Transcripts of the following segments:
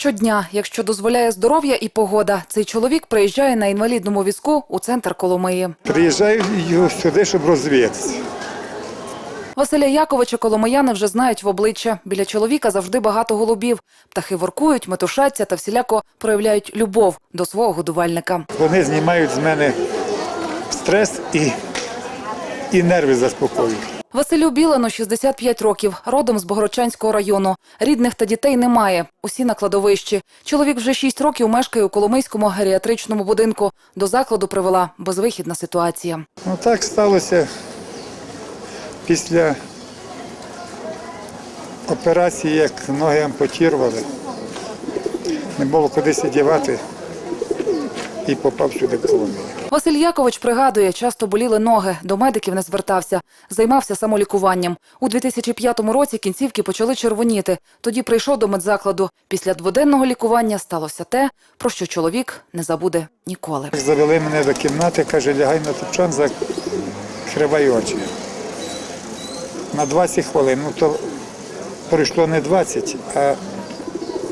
Щодня, якщо дозволяє здоров'я і погода, цей чоловік приїжджає на інвалідному візку у центр Коломиї. Приїжджаю сюди, щоб розвіятися. Василя Яковича коломияни вже знають в обличчя. Біля чоловіка завжди багато голубів. Птахи воркують, метушаться та всіляко проявляють любов до свого годувальника. Вони знімають з мене стрес і, і нерви заспокоюють. Василю Білану 65 років, родом з Богородчанського району. Рідних та дітей немає. Усі на кладовищі. Чоловік вже 6 років мешкає у Коломийському геріатричному будинку. До закладу привела безвихідна ситуація. Ну так сталося після операції, як ноги ампутували. Не було куди дівати і попав сюди в Василь Якович пригадує, часто боліли ноги, до медиків не звертався, займався самолікуванням. У 2005 році кінцівки почали червоніти. Тоді прийшов до медзакладу. Після дводенного лікування сталося те, про що чоловік не забуде ніколи. Завели мене до кімнати, каже, лягай на топчан, закривай очі. На 20 хвилин. Ну то пройшло не 20, а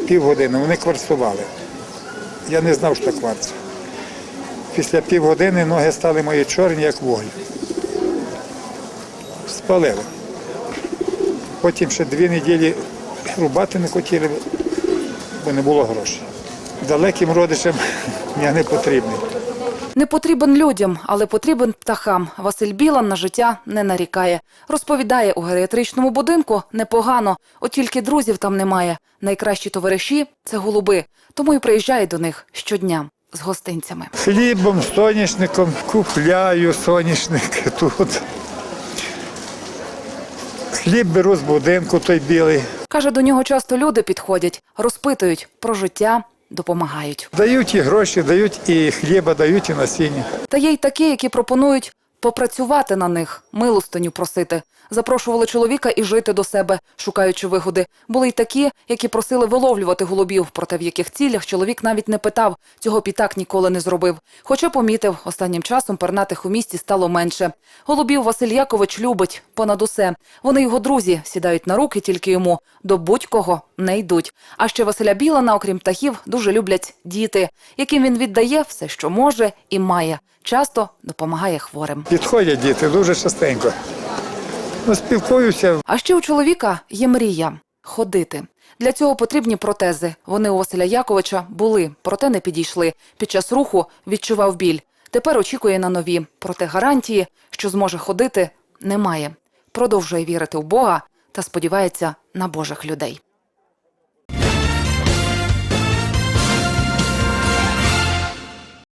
півгодини. Вони кварцували. Я не знав, що кварц. Після півгодини ноги стали мої чорні, як вуголь. Спалили. Потім ще дві неділі рубати не хотіли, бо не було грошей. Далеким родичам я не потрібний. Не потрібен людям, але потрібен птахам. Василь Білан на життя не нарікає. Розповідає, у геріатричному будинку непогано, от тільки друзів там немає. Найкращі товариші це голуби, тому і приїжджає до них щодня з гостинцями. Хлібом, соняшником купляю соняшник тут. Хліб беру з будинку, той білий. Каже, до нього часто люди підходять, розпитують про життя, допомагають. Дають і гроші, дають і хліба, дають і насіння. Та є й такі, які пропонують попрацювати на них, милостиню просити. Запрошували чоловіка і жити до себе, шукаючи вигоди. Були й такі, які просили виловлювати голубів, проте в яких цілях чоловік навіть не питав. Цього б і так ніколи не зробив. Хоча помітив, останнім часом пернатих у місті стало менше. Голубів Василь Якович любить понад усе. Вони його друзі сідають на руки тільки йому. До будь-кого не йдуть. А ще Василя Білана, окрім птахів, дуже люблять діти, яким він віддає все, що може і має. Часто допомагає хворим. Підходять діти дуже частенько. Ну, спілкуюся. А ще у чоловіка є мрія ходити. Для цього потрібні протези. Вони у Василя Яковича були, проте не підійшли. Під час руху відчував біль. Тепер очікує на нові. Проте гарантії, що зможе ходити, немає. Продовжує вірити в Бога та сподівається на Божих людей.